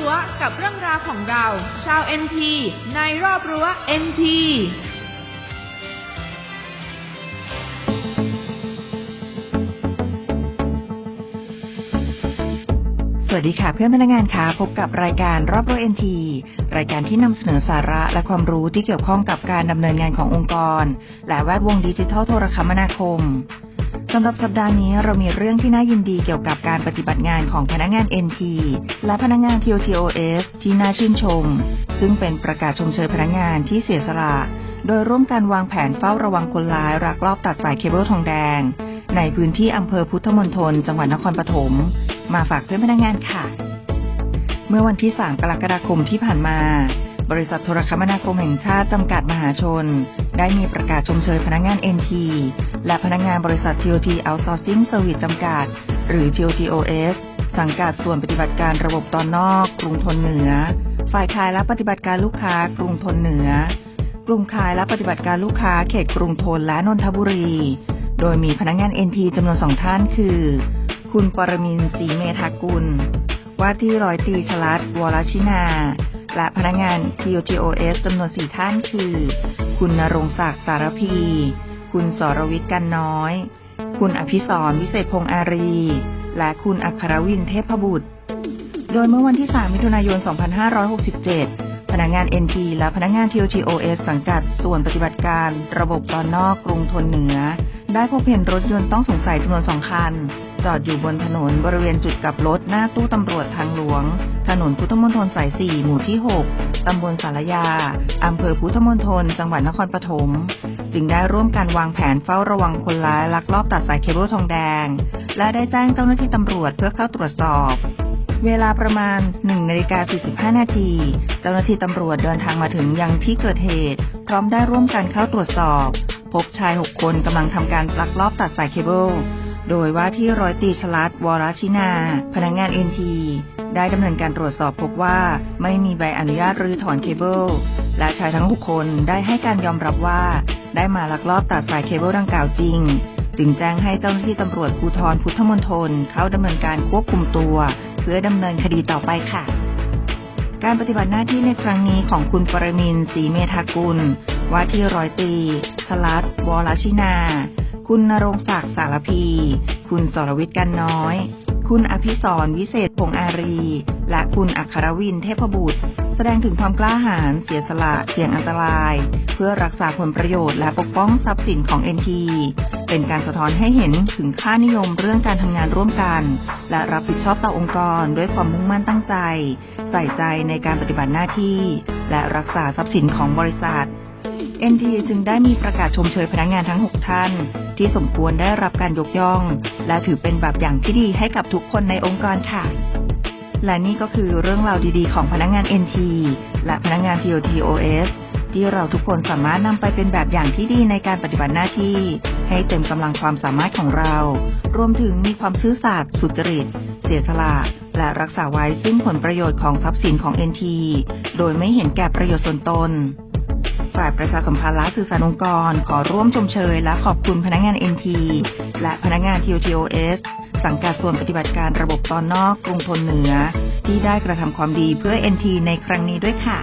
รั้วกับเรื่องราวของเรา ชาว NT ในรอบรั้ว NT สวัสดีค่ะเพื่อนพนักงานค่ะพบกับรายการรอบรั้ว NT รายการที่นำเสนอสาระและความรู้ที่เกี่ยวข้องกับการดำเนินงานขององค์กร และแวดวงดิจิทัลโทรคมนาคม สำหรับสัปดาห์นี้เรามีเรื่องที่น่ายินดีเกี่ยวกับการปฏิบัติงานของพนักงาน NT และพนักงาน TOTOS ที่น่าชื่นชม ซึ่งเป็นประกาศชมเชยพนักงานที่เสียสละ โดยร่วมกันวางแผนเฝ้าระวังคนร้ายรักลอบตัดสายเคเบิลทองแดง ในพื้นที่อำเภอพุทธมณฑลจังหวัดนครปฐมมาฝากเพื่อนพนักงานค่ะ เมื่อวันที่ 3 กรกฎาคมที่ผ่านมาบริษัทโทรคมนาคมแห่งชาติจำกัดมหาชน ได้มีประกาศชมเชยพนักงาน NT และพนักงานบริษัท TOT Outsourcing Service จำกัด หรือ TOTOS สังกัดส่วนปฏิบัติการระบบตอนนอก กรุงทนเหนือ ฝ่ายขายและปฏิบัติการลูกค้ากรุงทนเหนือ กลุ่มขายและปฏิบัติการลูกค้าเขตกรุงทนและนนทบุรี โดยมีพนักงาน NT จำนวนสองท่านคือ คุณปรมินทร์ศรีเมธากุล ว่าที่ร้อยตีชลัดวรชินา และพนักงาน TOTOS จำนวนสี่ท่านคือ คุณนรงศักดิ์สารพี คุณสรวิทย์กันน้อย คุณอภิสรวิเศษพงษ์อารี และคุณอัครวินเทพบุตร โดยเมื่อวันที่ 3 มิถุนายน 2567 พนักงาน NT และพนักงาน TOTOS สังกัดส่วนปฏิบัติการระบบตอนนอกกรุงทนเหนือ ได้พบเห็นรถยนต์ต้องสงสัยจำนวนสองคัน จอดอยู่บนถนนบริเวณจุดกลับรถหน้าตู้ตำรวจทางหลวง ถนนพุทธมณฑลสาย 4 หมู่ที่ 6 ตำบลสารยา อำเภอพุทธมณฑล จังหวัดนครปฐม จึงได้ร่วมกันวางแผนเฝ้าระวังคนร้ายลักลอบตัดสายเคเบิลทองแดง และได้แจ้งเจ้าหน้าที่ตำรวจเพื่อเข้าตรวจสอบ เวลาประมาณ1นาฬิกา45 นาที เจ้าหน้าที่ตำรวจเดินทางมาถึงยังที่เกิดเหตุ พร้อมได้ร่วมกันเข้าตรวจสอบ พบชาย 6 คนกำลังทำการลักลอบตัดสายเคเบิลโดยว่าที่ร้อยตีชลัดวรชินา พนักงงาน NT ได้ดำเนินการตรวจสอบพบว่าไม่มีใบอนุญาตรื้อถอนเคเบิลและชายทั้ง 6 คนได้ให้การยอมรับว่า ได้มาลักลอบตัดสายเคเบิลดังกล่าวจริง จึงแจ้งให้เจ้าหน้าที่ตำรวจภูธรพุทธมณฑลเข้าดำเนินการควบคุมตัว เพื่อดำเนินคดีต่อไปค่ะ การปฏิบัติหน้าที่ในครั้งนี้ของคุณปรมินศรีเมธากุล ว่าที่ร้อยตีชลัดวรชินา คุณนรงศักดิ์สารพี คุณสรวิทย์กันน้อย คุณอภิสรวิเศษพงอารี และคุณอัครวินเทพบุตร สดงถึงความกล้าหาญเสียสละเสี่ยงอันตราย เพื่อรักษาผลประโยชน์และปกป้องทรัพย์สินของ NT เป็นการสะท้อนให้เห็นถึงค่านิยมเรื่องการทำงานร่วมกัน และรับผิดชอบต่อองค์กรด้วยความมุ่งมั่นตั้งใจ ใส่ใจในการปฏิบัติหน้าที่ และรักษาทรัพย์สินของบริษัท NT จึงได้มีประกาศชมเชยพนักงานทั้ง 6 ท่าน ที่สมควรได้รับการยกย่อง และถือเป็นแบบอย่างที่ดีให้กับทุกคนในองค์กรค่ะ และนี่ก็คือเรื่องราวดีๆ ของพนักงาน NT และพนักงาน TOTOS ที่เราทุกคนสามารถนำไปเป็นแบบอย่างที่ดีในการปฏิบัติหน้าที่ ให้เต็มกำลังความสามารถของเรา รวมถึงมีความซื่อสัตย์สุจริต เสียสละและรักษาไว้ซึ่งผลประโยชน์ของทรัพย์สินของ NT โดยไม่เห็นแก่ประโยชน์ส่วนตน ฝ่ายประชาสัมพันธ์และสื่อสารองค์กร ขอร่วมชมเชย และขอบคุณพนักงาน NT และพนักงาน TOTOS สังกัดส่วนปฏิบัติการระบบตอนนอกกรุงทนเหนือ ที่ได้กระทำความดีเพื่อ NT ในครั้งนี้ด้วยค่ะ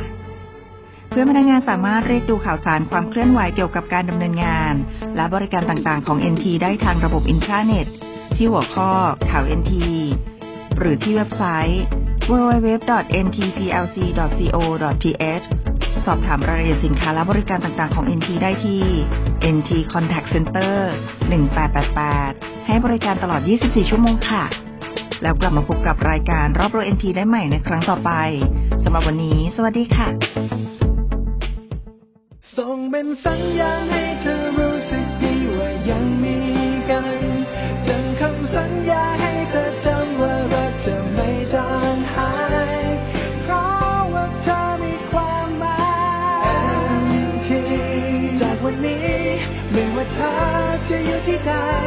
เพื่อพนักงานสามารถเรียกดูข่าวสารความเคลื่อนไหวเกี่ยวกับการดำเนินงาน และบริการต่างๆ ของ NT ได้ทางระบบอินทราเน็ต ที่หัวข้อข่าว NT หรือที่เว็บไซต์ www.ntplc.co.th สอบถามรายละเอียดสินค้าและบริการต่างๆของ NT ได้ที่ NT Contact Center 1888 ให้บริการตลอด 24 ชั่วโมงค่ะ แล้วกลับมาพบกับรายการรอบโร NT ได้ใหม่ในครั้งต่อไปสำหรับวันนี้ สวัสดีค่ะส่งเป็นสัญญาณให้เธอรู้สึกดีว่ายังมี 却又期待。